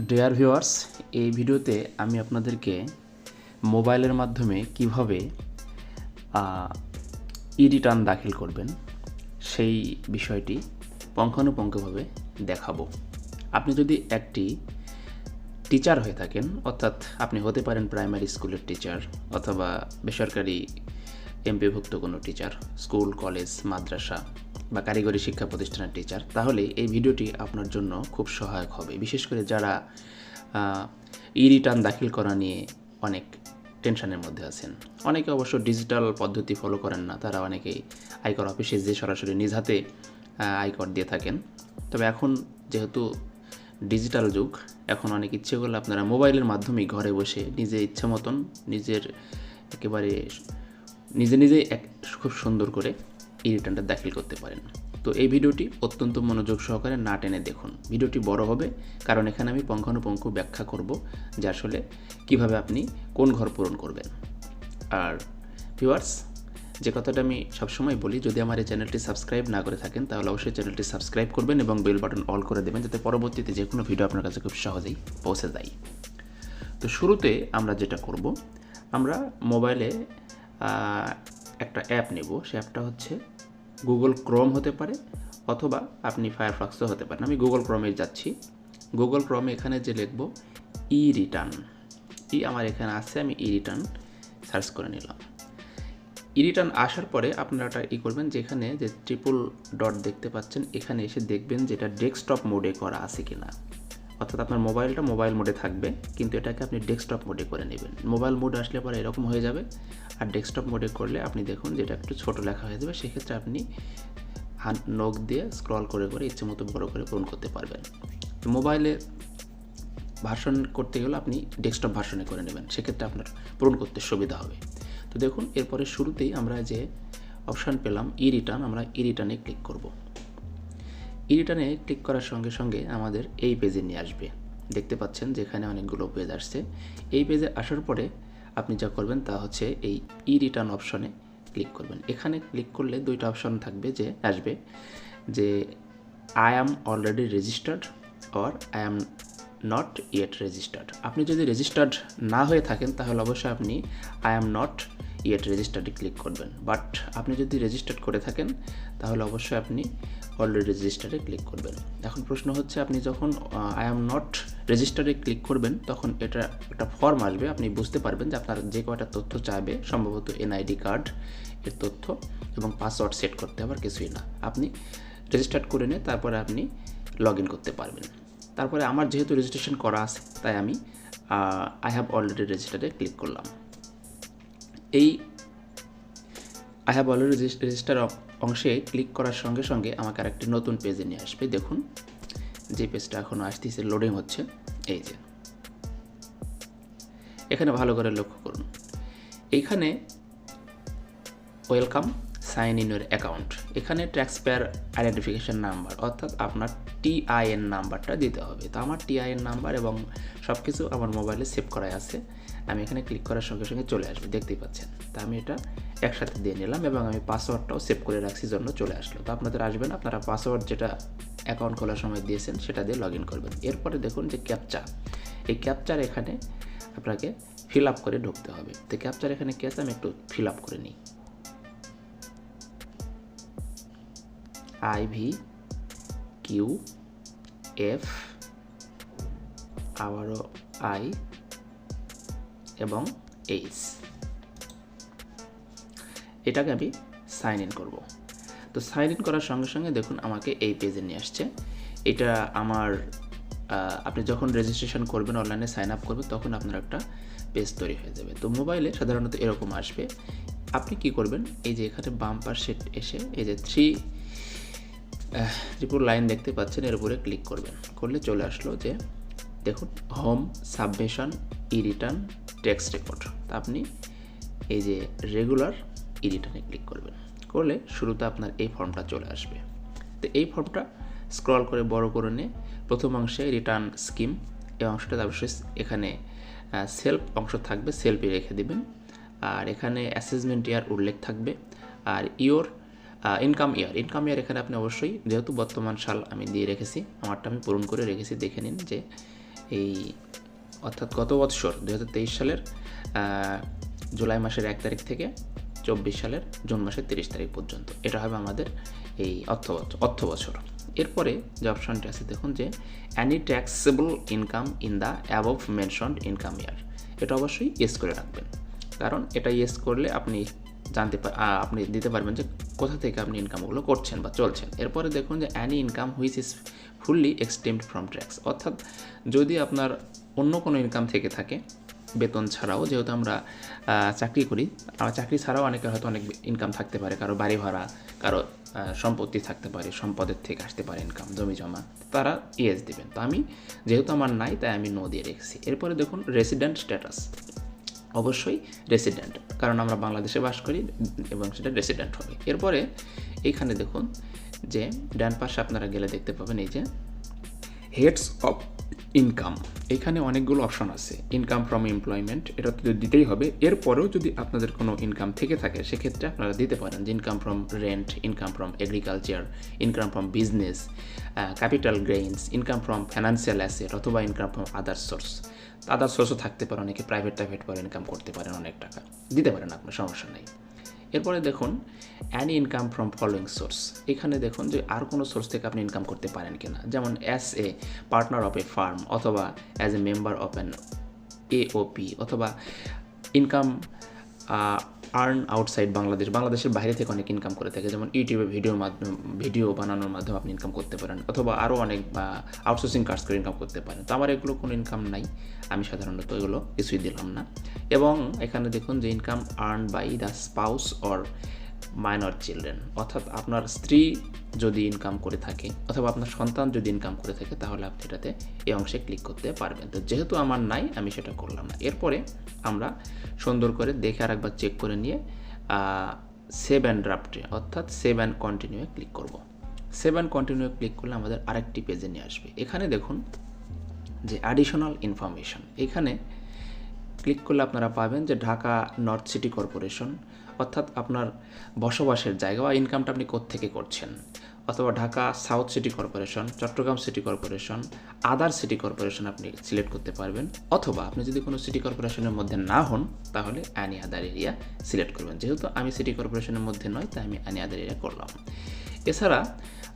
Dear viewers এই ভিডিওতে আমি আপনাদেরকে মোবাইলের মাধ্যমে কীভাবে ই রিটার্ন দাখিল করবেন, সেই বিষয়টি পঙ্খানুপঙ্খভাবে দেখাবো। আপনি যদি একটি টিচার হয়ে থাকেন, অর্থাৎ আপনি হতে পারেন প্রাইমারি স্কুলের টিচার অথবা বেসরকারি এমপিভুক্ত কোনো টিচার স্কুল কলেজ মাদ্রাসা বা কারিগরি শিক্ষা প্রতিষ্ঠানের টিচার তাহলে এই ভিডিওটি আপনার জন্য খুব সহায়ক হবে। বিশেষ করে যারা ই রিটার্ন দাখিল করা নিয়ে অনেক টেনশনের মধ্যে আছেন। অনেকে অবশ্য ডিজিটাল পদ্ধতি ফলো করেন না, তারা অনেকেই আয়কর অফিসে যে সরাসরি নিজ হাতে আয়কর দিয়ে থাকেন। তবে এখন যেহেতু ডিজিটাল যুগ, এখন অনেক ইচ্ছে করলে আপনারা মোবাইলের মাধ্যমেই ঘরে বসে নিজে ইচ্ছা মতন নিজের একেবারে নিজে নিজে এক, খুব সুন্দর করে ই রিটার্নটা দাখিল করতে পারেন। তো এই ভিডিওটি অত্যন্ত মনোযোগ সহকারে না টেনে দেখুন। ভিডিওটি বড় হবে, কারণ এখানে আমি পঙ্খানুপঙ্খ ব্যাখ্যা করব যে আসলে কীভাবে আপনি কোন ঘর পূরণ করবেন। আর ভিউয়ার্স যে কথাটা আমি সবসময় বলি, যদি আমার এই চ্যানেলটি সাবস্ক্রাইব না করে থাকেন, তাহলে অবশ্যই চ্যানেলটি সাবস্ক্রাইব করবেন এবং বেল বাটন অল করে দেবেন, যাতে পরবর্তীতে যে কোনো ভিডিও আপনার কাছে খুব সহজেই পৌঁছে যায়। তো শুরুতে আমরা যেটা করব, আমরা মোবাইলে একটা অ্যাপ নেব, সে অ্যাপটা হচ্ছে গুগল ক্রোম হতে পারে অথবা আপনি ফায়ারফক্সও হতে পারেন। আমি গুগল ক্রোমে যাচ্ছি। গুগল ক্রোমে এখানে যে লিখব ই রিটার্ন ই আমার এখানে আছে, আমি ই রিটার্ন সার্চ করে নিলাম। ই রিটার্ন আসার পরে আপনারা ই করবেন যেখানে যে ট্রিপল ডট দেখতে পাচ্ছেন, এখানে এসে দেখবেন যেটা ডেস্কটপ মোডে করা আছে কিনা। অর্থাৎ আপনার মোবাইলটা মোবাইল মোডে থাকবে, কিন্তু এটাকে আপনি ডেস্কটপ মোডে করে নেবেন। মোবাইল মোড আসলে পরে এরকম হয়ে যাবে, আর ডেস্কটপ মোডে করলে আপনি দেখুন যেটা একটু ছোট লেখা হয়ে যাবে, সেক্ষেত্রে আপনি নখ দিয়ে স্ক্রল করে করে ইচ্ছে মতো বড় করে পূরণ করতে পারবেন। তো মোবাইলে ভার্সন করতে গেলে আপনি ডেস্কটপ ভার্সনে করে নেবেন, সেক্ষেত্রে আপনার পূরণ করতে সুবিধা হবে। তো দেখুন, এরপরে শুরুতেই আমরা যে অপশান পেলাম ই রিটার্ন আমরা ই রিটার্নে ক্লিক করব। রিটার্নে ক্লিক করার সঙ্গে সঙ্গে আমাদের এই পেজে নিয়ে আসবে। দেখতে পাচ্ছেন যেখানে অনেকগুলো পেজ আসছে। এই পেজে আসার পরে আপনি যা করবেন তা হচ্ছে এই ই রিটার্ন অপশনে ক্লিক করবেন। এখানে ক্লিক করলে দুইটা অপশন থাকবে যে আসবে, যে I am already registered or I am not yet registered আপনি যদি রেজিস্টার্ড না হয়ে থাকেন, তাহলে অবশ্যই আপনি আই অ্যাম নট ইয়েট রেজিস্টার্ডে ক্লিক করবেন। বাট আপনি যদি রেজিস্টার্ড করে থাকেন, তাহলে অবশ্যই আপনি অলরেডি রেজিস্টারে ক্লিক করবেন। এখন প্রশ্ন হচ্ছে, আপনি যখন আই অ্যাম নট রেজিস্টারে ক্লিক করবেন, তখন এটা, একটা ফর্ম আসবে। আপনি বুঝতে পারবেন যে আপনার যে কয়টা তথ্য চাইবে, সম্ভবত এনআইডি কার্ড এর তথ্য এবং পাসওয়ার্ড সেট করতে আবার কিছুই না। আপনি রেজিস্টার করে নিয়ে তারপরে আপনি লগ ইন করতে পারবেন। তারপরে আমার যেহেতু রেজিস্ট্রেশন করা আছে, তাই আমি আই হ্যাভ অলরেডি রেজিস্টারে ক্লিক করলাম। এই আই হ্যাভ অলরেডি রেজিস্টার অংশে ক্লিক করার সঙ্গে সঙ্গে আমাকে আরেকটি নতুন পেজে নিয়ে আসবে। দেখুন, যে পেজটা এখনও আসতেছে লোডিং হচ্ছে, এই যে। এখানে ভালো করে লক্ষ্য করুন। এইখানে welcome sign in your account এখানে ট্যাক্স পেয়ার আইডেন্টিফিকেশন নাম্বার অর্থাৎ আপনার টিআইএন নাম্বারটা দিতে হবে। তো আমার টিআইএন নাম্বার এবং সব কিছু আমার মোবাইলে সেভ করাই আছে। আমি এখানে ক্লিক করার সঙ্গে সঙ্গে চলে আসবে, দেখতেই পাচ্ছেন। তা আমি এটা একসাথে দিয়ে নিলাম এবং আমি পাসওয়ার্ডটাও সেভ করে রাখছি, জন্য চলে আসলো। তো আপনাদের আসবেন আপনারা পাসওয়ার্ড যেটা অ্যাকাউন্ট খোলার সময় দিয়েছেন, সেটা দিয়ে লগ ইন করবেন। এরপরে দেখুন যে ক্যাপচা এই ক্যাপচার এখানে আপনাকে ফিল আপ করে ঢুকতে হবে। তো ক্যাপচার এখানে কি আছে? আমি একটু ফিল আপ করে নিই। আই ভি কিউ এফ আবারও আই এবং এইচ এটাকে আমি সাইন ইন করব। তো সাইন ইন করার সঙ্গে সঙ্গে দেখুন আমাকে এই পেজে নিয়ে আসছে। এটা আমার আপনি যখন রেজিস্ট্রেশন করবেন অনলাইনে সাইন আপ করবেন, তখন আপনার একটা পেজ তৈরি হয়ে যাবে। তো মোবাইলে সাধারণত এরকম আসবে। আপনি কি করবেন, এই যে এখানে বাম পাশে এসে, এই যে থ্রি ত্রিপুর লাইন দেখতে পাচ্ছেন, এর উপরে ক্লিক করবেন। করলে চলে আসলো যে, দেখুন home submission E return tax record তা আপনি এই যে রেগুলার রিটার্নে ক্লিক করবেন। করলে শুরুতে আপনার এই ফর্মটা চলে আসবে। তো এই ফর্মটা স্ক্রল করে বড় করে নিয়ে প্রথম অংশে রিটার্ন স্কিম এই অংশটা অবশ্যই এখানে সেলফ অংশ থাকবে সেলফে রেখে দিবেন। আর এখানে অ্যাসেসমেন্ট ইয়ার উল্লেখ থাকবে। আর your income year income year এখানে আপনি অবশ্যই যেহেতু বর্তমান সাল আমি দিয়ে রেখেছি, আমারটা আমি পূরণ করে রেখেছি, দেখে নিন যে এই অর্থাৎ গত বৎসর দু হাজার তেইশ সালের জুলাই মাসের এক তারিখ থেকে চব্বিশ সালের জুন মাসের তিরিশ তারিখ পর্যন্ত। এটা হবে আমাদের এই অর্থ অর্থ বছর। এরপরে যে অপশনটি আছে, দেখুন যে any taxable income in the above mentioned income year এটা অবশ্যই ইয়েস করে রাখবেন। কারণ এটা ইয়েস করলে আপনি জানতে আপনি দিতে পারবেন যে কোথা থেকে আপনি ইনকামগুলো করছেন বা চলছেন। এরপরে দেখুন যে any income which is fully exempted from tax অর্থাৎ যদি আপনার অন্য কোনো ইনকাম থেকে থাকে, বেতন ছাড়াও, যেহেতু আমরা চাকরি করি আমার চাকরি ছাড়াও অনেকের হয়তো অনেক ইনকাম থাকতে পারে, কারও বাড়ি ভাড়া, কারও সম্পত্তি থাকতে পারে, সম্পদের থেকে আসতে পারে ইনকাম জমি জমা, তারা ইয়েস দিবেন। তো আমি, যেহেতু আমার নাই, তাই আমি নো দিয়ে রেখেছি। এরপরে দেখুন রেসিডেন্ট স্ট্যাটাস অবশ্যই রেসিডেন্ট কারণ আমরা বাংলাদেশে বাস করি, এবং সেটা রেসিডেন্ট হবে। এরপরে এইখানে দেখুন যে, ডান পাশে আপনারা গেলে দেখতে পাবেন এই যে হেডস অফ ইনকাম এখানে অনেকগুলো অপশন আছে ইনকাম ফ্রম এমপ্লয়মেন্ট এটা তো দিতেই হবে। এরপরেও যদি আপনাদের কোনো ইনকাম থেকে থাকে, সেক্ষেত্রে আপনারা দিতে পারেন income from rent income from agriculture income from business capital gains income from financial asset অথবা income from other source other সোর্সও থাকতে পারে, অনেকে প্রাইভেট প্রাইভেট করে ইনকাম করতে পারেন অনেক টাকা। দিতে পারেন আপনার সমস্যা নেই। এরপরে দেখুন any income from following source এখানে দেখুন যে আর কোনো সোর্স থেকে আপনি ইনকাম করতে পারেন কি না যেমন as a partner of a firm অথবা as a member of an AOP অথবা ইনকাম আর্ন আউটসাইড বাংলাদেশ বাংলাদেশের বাইরে থেকে অনেক ইনকাম করে থাকে। যেমন ইউটিউবে ভিডিওর মাধ্যমে ভিডিও বানানোর মাধ্যমে আপনি ইনকাম করতে পারেন। অথবা আরও অনেক, বা আউটসোর্সিং কাজ করে ইনকাম করতে পারেন। তো আমার এগুলো কোনো ইনকাম নাই। আমি সাধারণত এগুলো কিছুই দিলাম না। এবং এখানে দেখুন যে income earn by the spouse or minor children অর্থাৎ আপনার স্ত্রী যদি ইনকাম করে থাকে অথবা আপনার সন্তান যদি ইনকাম করে থাকে, তাহলে আপনি এটাতে এই অংশে ক্লিক করতে পারবেন। তো যেহেতু আমার নাই, আমি সেটা করলাম না। এরপরে আমরা সুন্দর করে দেখে আর একবার চেক করে নিয়ে সেভ অ্যান্ড ড্রাফটে অর্থাৎ সেভ অ্যান্ড কন্টিনিউয়ে ক্লিক করব। সেভ অ্যান্ড কন্টিনিউ ক্লিক করলে আমাদের আরেকটি পেজে নিয়ে আসবে। এখানে দেখুন যে অ্যাডিশনাল ইনফরমেশন এখানে ক্লিক করলে আপনারা পাবেন যে ঢাকা নর্থ সিটি কর্পোরেশন অর্থাৎ আপনার বসবাসের জায়গা বা ইনকামটা আপনি কোত্থেকে করছেন? অথবা Dhaka south city corporation Chattogram city corporation other city corporation আপনি সিলেক্ট করতে পারবেন। অথবা আপনি যদি কোনো সিটি কর্পোরেশনের মধ্যে না হন, তাহলে অ্যানি আদার এরিয়া সিলেক্ট করবেন। যেহেতু আমি সিটি কর্পোরেশনের মধ্যে নয়, তাই আমি অ্যানি আদার এরিয়া করলাম। এছাড়া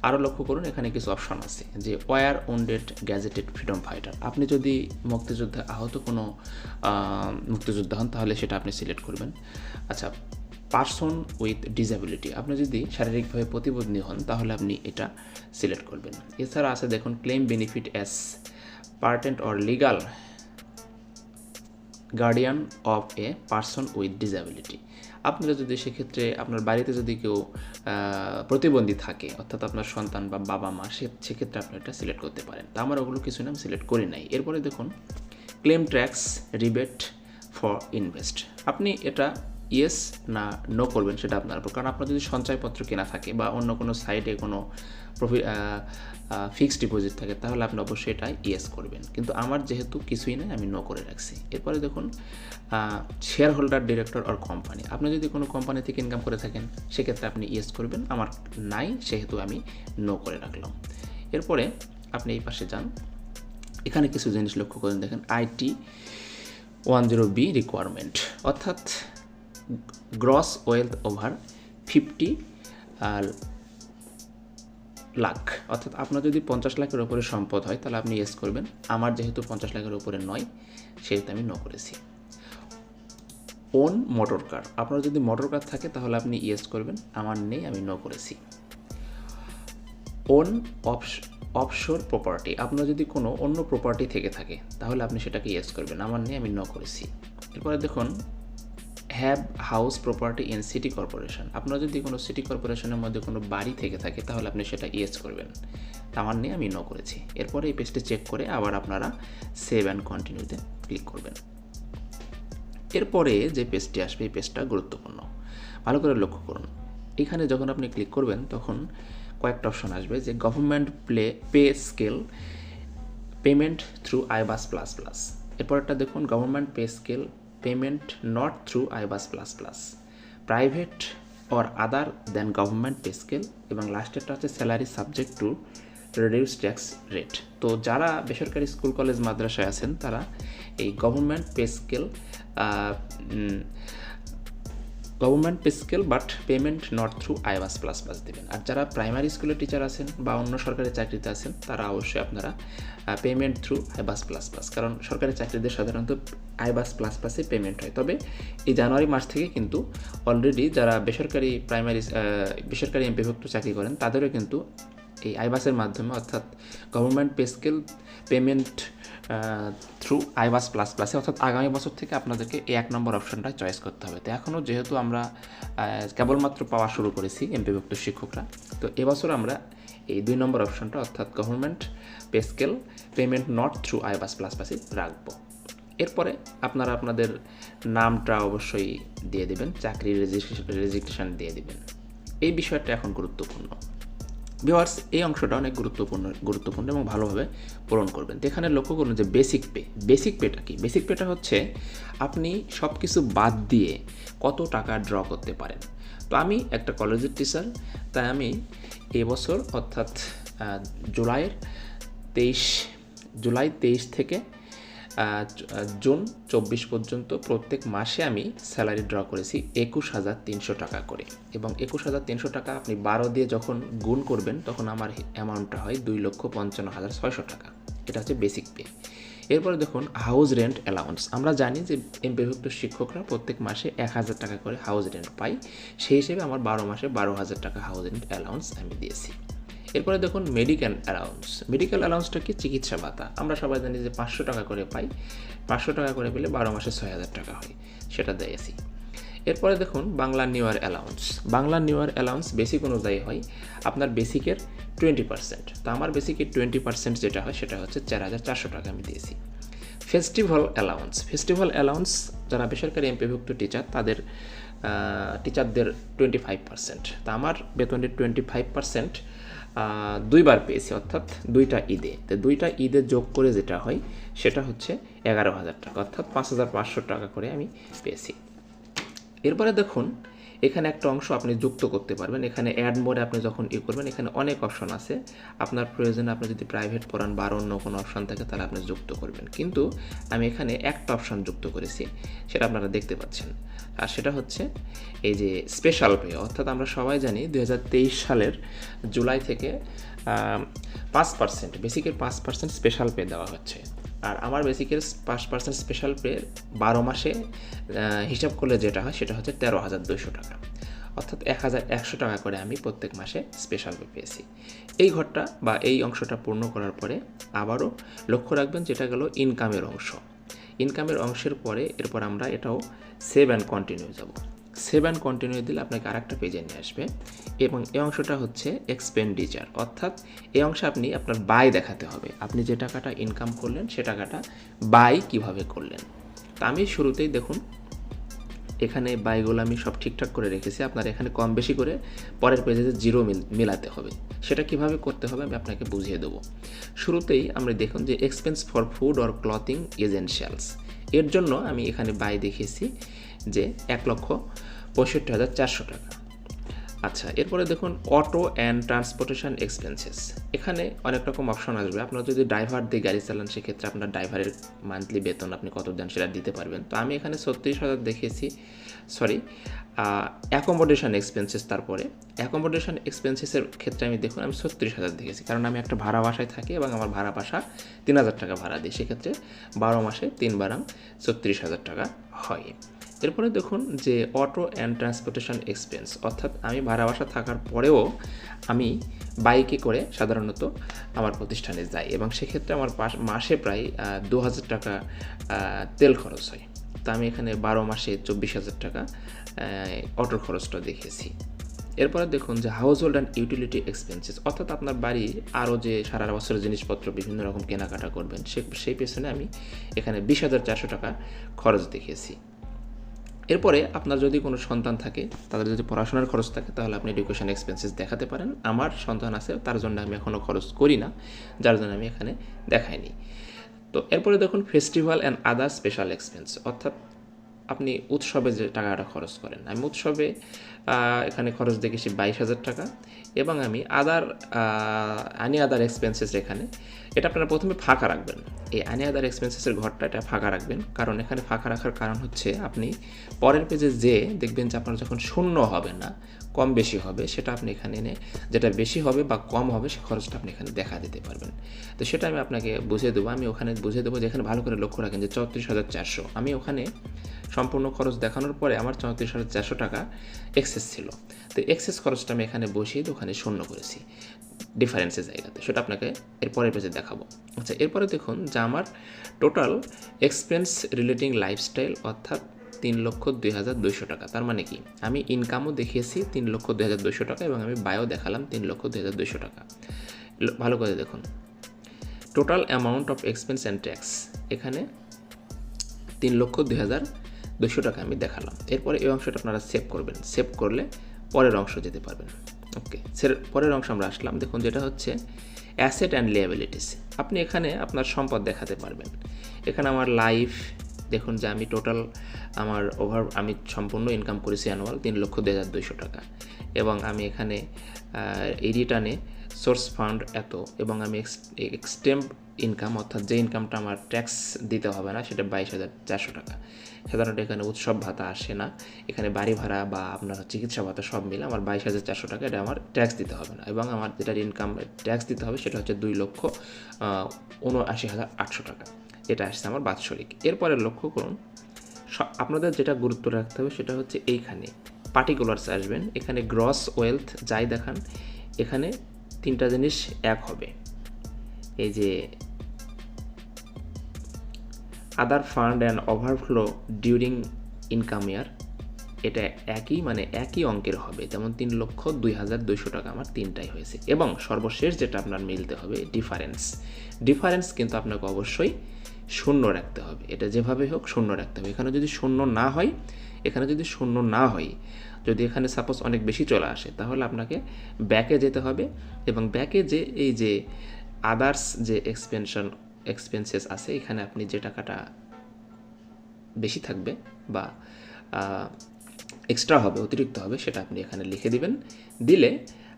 আরও লক্ষ্য করুন, এখানে কিছু অপশন আছে, যে war wounded gazetted freedom fighter আপনি যদি মুক্তিযুদ্ধে আহত কোনো মুক্তিযোদ্ধা হন, তাহলে সেটা আপনি সিলেক্ট করবেন। আচ্ছা পার্সন উইথ ডিসএবিলিটি আপনি যদি শারীরিকভাবে প্রতিবন্ধী হন, তাহলে আপনি এটা সিলেক্ট করবেন। এছাড়া আছে দেখুন claim benefit as parent or legal guardian of a person with disability আপনারা যদি সেক্ষেত্রে আপনার বাড়িতে যদি কেউ প্রতিবন্ধী থাকে, অর্থাৎ আপনার সন্তান বা বাবা মা, সে, সেক্ষেত্রে আপনি এটা সিলেক্ট করতে পারেন। তা আমার ওগুলো কিছু না আমি সিলেক্ট করি নাই। এরপরে দেখুন claim tax rebate for invest আপনি এটা ইয়েস না নো করবেন সেটা আপনার উপর। কারণ আপনার যদি সঞ্চয়পত্র কেনা থাকে বা অন্য কোনো সাইটে কোনো প্রফিট ফিক্সড ডিপোজিট থাকে, তাহলে আপনি অবশ্যই এটা ইয়েস করবেন। কিন্তু আমার যেহেতু কিছুই নেই, আমি নো করে রাখছি। এরপরে দেখুন share holder director or company আপনি যদি কোনো কোম্পানি থেকে ইনকাম করে থাকেন, সেক্ষেত্রে আপনি ইয়েস করবেন। আমার নাই, সেহেতু আমি নো করে রাখলাম। এরপরে আপনি এই পাশে যান। এখানে কিছু জিনিস লক্ষ্য করেন। দেখেন IT one zero B requirement অর্থাৎ gross wealth over fifty lakh অর্থাৎ আপনার যদি পঞ্চাশ লাখের উপরে সম্পদ হয়, তাহলে আপনি ইয়েস করবেন। আমার যেহেতু পঞ্চাশ লাখের উপরে নয়, সেহেতু আমি নো করেছি। ওন মোটর কার আপনার যদি মোটর কার থাকে, তাহলে আপনি ইয়েস করবেন। আমার নেই, আমি নো করেছি। ওন অফশোর প্রপার্টি আপনার যদি কোনো অন্য প্রপার্টি থেকে থাকে, তাহলে আপনি সেটাকে ইয়েস করবেন। আমার নেই, আমি ন করেছি। এরপরে দেখুন have house property in city corporation আপনার যদি কোনো সিটি কর্পোরেশনের মধ্যে কোনো বাড়ি থেকে থাকে, তাহলে আপনি সেটা ইয়েস করবেন। আমার নিয়ে আমি ন করেছি। এরপরে এই পেজটি চেক করে আবার আপনারা সেভ অ্যান্ড কন্টিনিউতে ক্লিক করবেন। এরপরে যে পেজটি আসবে, এই পেজটা গুরুত্বপূর্ণ। ভালো করে লক্ষ্য করুন। এখানে যখন আপনি ক্লিক করবেন, তখন কয়েকটা অপশন আসবে যে government play pay scale payment through iBAS plus plus এরপরটা দেখুন government pay scale through iBAS plus plus private or other than government pay scale এবং লাস্টেরটা হচ্ছে salary subject to reduce tax rate তো যারা বেসরকারি স্কুল কলেজ মাদ্রাসায় আছেন, তারা এই government pay scale government pay scale but payment not through iBAS plus plus দেবেন। আর যারা প্রাইমারি স্কুলের টিচার আছেন বা অন্য সরকারি চাকরিতে আছেন, তারা অবশ্যই আপনারা payment through iBAS plus plus কারণ সরকারি চাকরিদের সাধারণত আইবাস প্লাস প্লাসে পেমেন্ট হয়। তবে এই জানুয়ারি মাস থেকে কিন্তু অলরেডি যারা বেসরকারি প্রাইমারি বেসরকারি এমপিভুক্ত চাকরি করেন, তাদেরও কিন্তু এই আইবাসের মাধ্যমে, অর্থাৎ government pay scale payment through iBAS plus প্লাসে অর্থাৎ আগামী বছর থেকে আপনাদেরকে এই এক নম্বর অপশনটা চয়েস করতে হবে। তো এখনও যেহেতু আমরা কেবলমাত্র পাওয়া শুরু করেছি এমপিভুক্ত শিক্ষকরা, তো এবছর আমরা এই দুই নম্বর অপশনটা অর্থাৎ government pay scale payment not through iBAS plus প্লাসে রাখব। এরপরে আপনারা আপনাদের নামটা অবশ্যই দিয়ে দেবেন, চাকরির রেজিস্ট্রেশন রেজিস্ট্রেশন দিয়ে দেবেন। এই বিষয়টা এখন গুরুত্বপূর্ণ। ভিওয়ার্স এই অংশটা অনেক গুরুত্বপূর্ণ গুরুত্বপূর্ণ এবং ভালোভাবে পূরণ করবেন। তো এখানে লক্ষ্য করুন যে বেসিক পে বেসিক পেটা কি? বেসিক পেটা হচ্ছে আপনি সব কিছু বাদ দিয়ে কত টাকা ড্র করতে পারেন। তো আমি একটা কলেজের টিচার তাই আমি এবছর অর্থাৎ জুলাইয়ের তেইশ, জুলাই তেইশ থেকে জুন চব্বিশ পর্যন্ত প্রত্যেক মাসে আমি স্যালারি ড্র করেছি একুশ হাজার তিনশো টাকা করে। এবং একুশ হাজার তিনশো টাকা আপনি বারো দিয়ে যখন গুণ করবেন, তখন আমার অ্যামাউন্টটা হয় দুই লক্ষ পঞ্চান্ন হাজার ছয়শো টাকা। এটা হচ্ছে বেসিক পে এরপরে দেখুন হাউস রেন্ট অ্যালাউন্স আমরা জানি যে এমপিভুক্ত শিক্ষকরা প্রত্যেক মাসে এক হাজার টাকা করে হাউস রেন্ট পাই সেই হিসেবে আমার বারো মাসে বারো হাজার টাকা হাউস রেন্ট অ্যালাউন্স আমি দিয়েছি। এরপরে দেখুন মেডিকেল অ্যালাউন্স মেডিকেল অ্যালাউন্সটা কি? চিকিৎসা ভাতা। আমরা সবাই জানি যে পাঁচশো টাকা করে পাই। পাঁচশো টাকা করে পেলে বারো মাসে ছয় হাজার টাকা হয়। সেটা দিয়েছি এরপরে দেখুন Bangla new year allowance Bangla new year allowance basic অনুযায়ী হয়। আপনার বেসিকের টোয়েন্টি পার্সেন্ট তো আমার বেসিকের টোয়েন্টি পার্সেন্ট যেটা হয়, সেটা হচ্ছে চার হাজার চারশো টাকা আমি দিয়েছি। ফেস্টিভ্যাল অ্যালাউন্স ফেস্টিভ্যাল অ্যালাউন্স যারা বেসরকারি এমপিভুক্ত টিচার তাদের টিচারদের টোয়েন্টি ফাইভ পার্সেন্ট তা আমার বেতনের টোয়েন্টি ফাইভ পার্সেন্ট দুইবার পেয়েছি, অর্থাৎ দুইটা ঈদে। তো দুইটা ঈদে যোগ করে যেটা হয়, সেটা হচ্ছে এগারো হাজার টাকা, অর্থাৎ পাঁচ হাজার পাঁচশো টাকা করে আমি পেয়েছি। এরপরে দেখুন এখানে একটা অংশ আপনি যুক্ত করতে পারবেন। এখানে অ্যাড মোডে আপনি যখন ই করবেন, এখানে অনেক অপশন আছে। আপনার প্রয়োজনে আপনি যদি প্রাইভেট পড়ান বা অন্য কোনো অপশন থাকে, তাহলে আপনি যুক্ত করবেন। কিন্তু আমি এখানে একটা অপশন যুক্ত করেছি, সেটা আপনারা দেখতে পাচ্ছেন। আর সেটা হচ্ছে এই যে স্পেশাল পে অর্থাৎ আমরা সবাই জানি দুহাজার তেইশ সালের জুলাই থেকে পাঁচ পার্সেন্ট বেসিকের পাঁচ পার্সেন্ট স্পেশাল পে দেওয়া হচ্ছে। আর আমার বেসিকের পাঁচ পার্সেন্ট স্পেশাল পে বারো মাসে হিসাব করলে যেটা হয় সেটা হচ্ছে তেরো হাজার দুইশো টাকা। অর্থাৎ এক হাজার একশো টাকা করে আমি প্রত্যেক মাসে স্পেশাল পে পেয়েছি। এই ঘরটা বা এই অংশটা পূর্ণ করার পরে আবারও লক্ষ্য রাখবেন যেটা গেল ইনকামের অংশ। ইনকামের অংশের পরে এরপর আমরা এটাও সেভ অ্যান্ড কন্টিনিউ যাব। সেভ অ্যান্ড কন্টিনিউ দিলে আপনাকে আরেকটা পেজে নিয়ে আসবে। এবং এই অংশটা হচ্ছে এক্সপেন্ডিচার অর্থাৎ এই অংশে আপনি আপনার বাই দেখাতে হবে। আপনি যে টাকাটা ইনকাম করলেন, সে টাকাটা বাই কীভাবে করলেন? তা আমি শুরুতেই দেখুন, এখানে বাইগুলো আমি সব ঠিকঠাক করে রেখেছি। আপনার এখানে কম বেশি করে পরের পেজে জিরো মিল, মেলাতে হবে। সেটা কীভাবে করতে হবে আমি আপনাকে বুঝিয়ে দেবো। শুরুতেই আমরা দেখুন যে expense for food or clothing essentials এর জন্য আমি এখানে বাই দেখিয়েছি যে এক লক্ষ পঁয়ষট্টি হাজার চারশো টাকা। আচ্ছা এরপরে দেখুন অটো অ্যান্ড ট্রান্সপোর্টেশন এক্সপেন্সেস এখানে অনেক রকম অপশন আসবে। আপনারা যদি ড্রাইভার দিয়ে গাড়ি চালান, সেক্ষেত্রে আপনার ড্রাইভারের মান্থলি বেতন আপনি কত দেন সেটা দিতে পারবেন। তো আমি এখানে ছত্রিশ হাজার দেখিয়েছি। সরি অ্যাকোমোডেশন এক্সপেন্সেস তারপরে। অ্যাকোমোডেশন এক্সপেন্সেসের ক্ষেত্রে আমি দেখুন, আমি ছত্রিশ হাজার দেখেছি। কারণ আমি একটা ভাড়া বাসায় থাকি এবং আমার ভাড়া বাসা তিন হাজার টাকা ভাড়া দিই। সেক্ষেত্রে বারো মাসে তিন বারাং ছত্রিশ হাজার টাকা হয়। এরপরে দেখুন যে অটো অ্যান্ড ট্রান্সপোর্টেশন এক্সপেন্স অর্থাৎ আমি ভাড়া বাসা থাকার পরেও আমি বাইকে করে সাধারণত আমার প্রতিষ্ঠানে যাই এবং সেক্ষেত্রে আমার মাসে প্রায় দু হাজার টাকা তেল খরচ হয়। তা আমি এখানে বারো মাসে চব্বিশ হাজার টাকা অটোর খরচটা দেখেছি। এরপরে দেখুন যে household and utility expenses অর্থাৎ আপনার বাড়ি আরও যে সারা বছরের জিনিসপত্র বিভিন্ন রকম কেনাকাটা করবেন, সে, সেই পেছনে আমি এখানে বিশ হাজার চারশো টাকা খরচ দেখিয়েছি এরপরে আপনার যদি কোনো সন্তান থাকে, তাদের যদি পড়াশোনার খরচ থাকে, তাহলে আপনি এডুকেশন এক্সপেন্সেস দেখাতে পারেন। আমার সন্তান আছে, তার জন্য আমি এখনও খরচ করি না, যার জন্য আমি এখানে দেখাইনি। তো এরপরে দেখুন festival and other special expense অর্থাৎ আপনি উৎসবে যে টাকাটা খরচ করেন। আমি উৎসবে এখানে খরচ দেখেছি বাইশ হাজার টাকা এবং আমি আদার আনি আদার এক্সপেন্সেস এখানে, এটা আপনারা প্রথমে ফাঁকা রাখবেন। এই আনি আদার এক্সপেন্সেসের ঘরটা এটা ফাঁকা রাখবেন। কারণ এখানে ফাঁকা রাখার কারণ হচ্ছে আপনি পরের পেজে যে দেখবেন যে আপনার যখন শূন্য হবে না কম বেশি হবে, সেটা আপনি এখানে এনে যেটা বেশি হবে বা কম হবে সে খরচটা আপনি এখানে দেখা দিতে পারবেন। তো সেটা আমি আপনাকে বুঝিয়ে দেবো। আমি ওখানে বুঝিয়ে দেবো যেখানে ভালো করে লক্ষ্য রাখেন যে চৌত্রিশ হাজার চারশো। আমি ওখানে সম্পূর্ণ খরচ দেখানোর পরে আমার চৌত্রিশ হাজার চারশো টাকা এক্সেস ছিল। তো এক্সেস খরচটা আমি এখানে বসিয়ে ওখানে শূন্য করেছি ডিফারেন্সের জায়গাতে। সেটা আপনাকে এরপরের পেজে দেখাবো। আচ্ছা এরপরে দেখুন যে আমার টোটাল এক্সপেন্স রিলেটিং লাইফস্টাইল অর্থাৎ তিন লক্ষ দুই হাজার দুইশো টাকা। তার মানে কি? আমি ইনকামও দেখিয়েছি তিন লক্ষ দুই হাজার দুইশো টাকা এবং আমি বায়ো দেখালাম তিন লক্ষ দুই হাজার দুইশো টাকা। ভালো করে দেখুন। Total amount of expense and tax এখানে তিন লক্ষ দুই হাজার দুশো টাকা আমি দেখালাম। এরপরে এই অংশটা আপনারা সেভ করবেন। সেভ করলে পরের অংশ যেতে পারবেন। ওকে পরের অংশ আমরা আসলাম। দেখুন, যেটা হচ্ছে অ্যাসেট অ্যান্ড লিয়াবিলিটিস আপনি এখানে আপনার সম্পদ দেখাতে পারবেন। এখানে আমার লাইফ দেখুন যে আমি টোটাল আমার ওভার আমি সম্পূর্ণ ইনকাম করেছি অ্যানুয়াল তিন লক্ষ দুই হাজার দুইশো টাকা। এবং আমি এখানে এই রিটার্নে সোর্স ফান্ড এত, এবং আমি এক্সটেম্প ইনকাম অর্থাৎ যে ইনকামটা আমার ট্যাক্স দিতে হবে না, সেটা বাইশ হাজার চারশো টাকা। সাধারণত এখানে উৎসব ভাতা আসে না। এখানে বাড়ি ভাড়া বা আপনার চিকিৎসা ভাতা সব মিলে আমার বাইশ হাজার চারশো টাকা, এটা আমার ট্যাক্স দিতে হবে না। এবং আমার যেটার ইনকাম ট্যাক্স দিতে হবে, সেটা হচ্ছে দুই লক্ষ উনআশি হাজার আটশো টাকা। এটা আসছে আমার বাৎসরিক। এরপরে লক্ষ্য করুন আপনাদের যেটা গুরুত্ব রাখতে হবে সেটা হচ্ছে এইখানে পার্টিকুলার্স আসবেন। এখানে গ্রস ওয়েলথ যাই দেখান, এখানে তিনটা জিনিস এক হবে। এই যে other fund and overflow during income year এটা একই মানে একই অঙ্কের হবে। যেমন তিন লক্ষ দুই হাজার দুইশো টাকা আমার তিনটাই হয়েছে। এবং সর্বশেষ যেটা আপনার মিলতে হবে ডিফারেন্স ডিফারেন্স কিন্তু আপনাকে অবশ্যই শূন্য রাখতে হবে। এটা যেভাবে হোক শূন্য রাখতে হবে। এখানে যদি শূন্য না হয়, এখানে যদি শূন্য না হয়, যদি এখানে সাপোজ অনেক বেশি চলে আসে, তাহলে আপনাকে ব্যাকে যেতে হবে এবং ব্যাকে যে এই যে আদার্স যে এক্সপেনশন এক্সপেন্সেস আছে, এখানে আপনি যে টাকাটা বেশি থাকবে বা এক্সট্রা হবে, অতিরিক্ত হবে, সেটা আপনি এখানে লিখে দিবেন। দিলে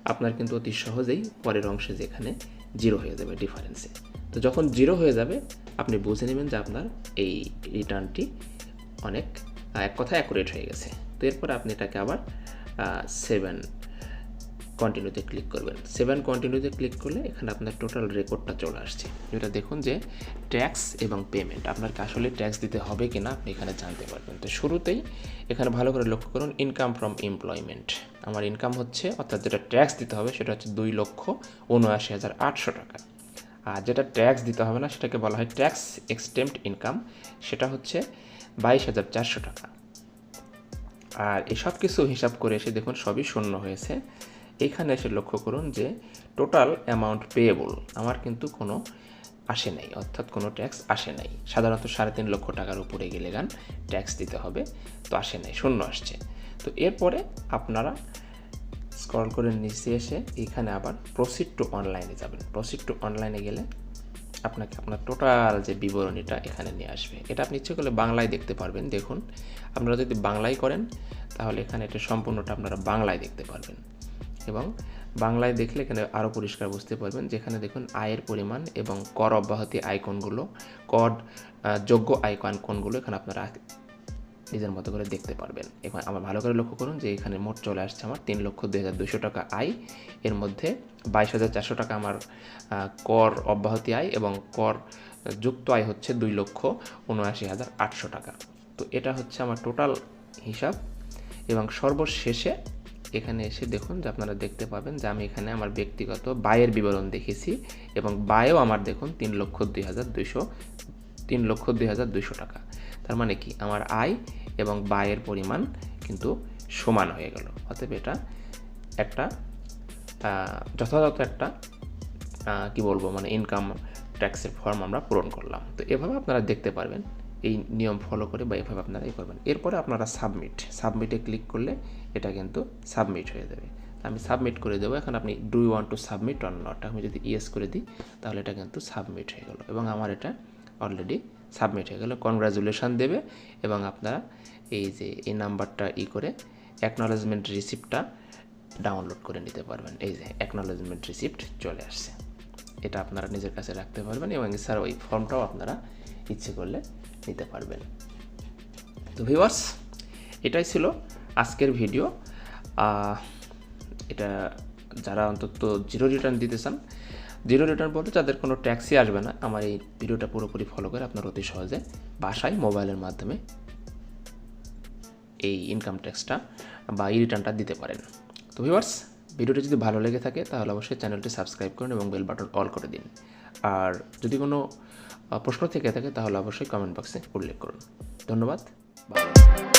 আপনার কিন্তু অতি সহজেই পরের অংশে যেখানে জিরো হয়ে যাবে ডিফারেন্সে তো যখন জিরো হয়ে যাবে, আপনি বুঝে নেবেন যে আপনার এই রিটার্নটি অনেক এক কথা অ্যাকুরেট হয়ে গেছে। তো এরপর আপনি এটাকে আবার সেভেন কন্টিনিউতে ক্লিক করবেন। সেভেন কন্টিনিউতে ক্লিক করলে এখানে আপনার টোটাল রেকর্ডটা চলে আসছে। এটা দেখুন যে ট্যাক্স এবং পেমেন্ট আপনাকে আসলে ট্যাক্স দিতে হবে কি না আপনি এখানে জানতে পারবেন। তো শুরুতেই এখানে ভালো করে লক্ষ্য করুন ইনকাম ফ্রম এমপ্লয়মেন্ট আমার ইনকাম হচ্ছে, অর্থাৎ যেটা ট্যাক্স দিতে হবে, সেটা হচ্ছে দুই লক্ষ উনআশি হাজার আটশো টাকা। আর যেটা ট্যাক্স দিতে হবে না, সেটাকে বলা হয় ট্যাক্স এক্সটেম্পড ইনকাম সেটা হচ্ছে বাইশ হাজার চারশো টাকা। আর এসব কিছু হিসাব করে এসে দেখুন সবই শূন্য হয়েছে। এখানে এসে লক্ষ্য করুন যে টোটাল অ্যামাউন্ট পেয়েবল আমার কিন্তু কোনো আসে নাই, অর্থাৎ কোনো ট্যাক্স আসে নাই। সাধারণত সাড়ে তিন লক্ষ টাকার উপরে গেলে গান ট্যাক্স দিতে হবে, তো আসে নাই, শূন্য আসছে। তো এরপরে আপনারা স্ক্রল করে নিচে এসে এখানে আবার প্রসিড টু অনলাইনে যাবেন। প্রসিড টু অনলাইনে গেলে আপনাকে আপনার টোটাল যে বিবরণীটা এখানে নিয়ে আসবে। এটা আপনি ইচ্ছে করলে বাংলায় দেখতে পারবেন। দেখুন, আপনারা যদি বাংলায় করেন, তাহলে এখানে এটা সম্পূর্ণটা আপনারা বাংলায় দেখতে পারবেন। এবং বাংলায় দেখলে এখানে আরও পরিষ্কার বুঝতে পারবেন যেখানে দেখুন আয়ের পরিমাণ এবং কর অব্যাহতি আইকনগুলো কর যোগ্য আইকন কোনগুলো এখানে আপনারা নিজের মতো করে দেখতে পারবেন। এখন আমার ভালো করে লক্ষ্য করুন যে এখানে মোট চলে আসছে আমার তিন লক্ষ দুই হাজার দুশো টাকা আয়। এর মধ্যে বাইশ হাজার চারশো টাকা আমার কর অব্যাহতি আয় এবং কর যুক্ত আয় হচ্ছে দুই লক্ষ উনআশি হাজার আটশো টাকা। তো এটা হচ্ছে আমার টোটাল হিসাব এবং সর্বশেষে এখানে এসে দেখুন যে আপনারা দেখতে পাবেন যে আমি এখানে আমার ব্যক্তিগত ব্যয়ের বিবরণ দেখেছি এবং ব্যয়ও আমার দেখুন তিন লক্ষ দুই হাজার দুইশো, তিন লক্ষ দুই হাজার দুইশো টাকা। তার মানে কি? আমার আয় এবং ব্যয়ের পরিমাণ কিন্তু সমান হয়ে গেল। অতএব এটা একটা যথাযথ একটা কি বলব মানে ইনকাম ট্যাক্সের ফর্ম আমরা পূরণ করলাম। তো এভাবে আপনারা দেখতে পারবেন, এই নিয়ম ফলো করে বা এভাবে আপনারা এই করবেন। এরপরে আপনারা সাবমিট সাবমিটে ক্লিক করলে এটা কিন্তু সাবমিট হয়ে যাবে। আমি সাবমিট করে দেবো, এখন আপনি do you want to submit or not আমি যদি ইয়েস করে দিই, তাহলে এটা কিন্তু সাবমিট হয়ে গেল। এবং আমার এটা অলরেডি সাবমিট হয়ে গেল। কনগ্রাচুলেশন দেবে এবং আপনারা এই যে এই নাম্বারটা ই করে অ্যাকনলেজমেন্ট রিসিপ্টটা ডাউনলোড করে নিতে পারবেন। এই যে অ্যাকনলেজমেন্ট রিসিপ্ট চলে আসছে। এটা আপনারা নিজের কাছে রাখতে পারবেন এবং স্যার ওই ফর্মটাও আপনারা ইচ্ছে করলে নিতে পারবেন। তো ভিউয়ার্স এটাই ছিল আজকের ভিডিও এটা যারা অন্তত জিরো রিটার্ন দিতে চান জিরো রিটার্ন বলতে যাদের কোনো ট্যাক্সই আসবে না, আমার এই ভিডিওটা পুরোপুরি ফলো করে আপনারা অতি সহজে বাসায় মোবাইলের মাধ্যমে এই ইনকাম ট্যাক্সটা বা এই রিটার্নটা দিতে পারেন। তো ভিউয়ার্স ভিডিওটি যদি ভালো লেগে থাকে, তাহলে অবশ্যই চ্যানেলটি সাবস্ক্রাইব করুন এবং বেল বাটন অল করে দিন। আর যদি কোনো প্রশ্ন থেকে থাকে, তাহলে অবশ্যই কমেন্ট বক্সে উল্লেখ করুন। ধন্যবাদ বাই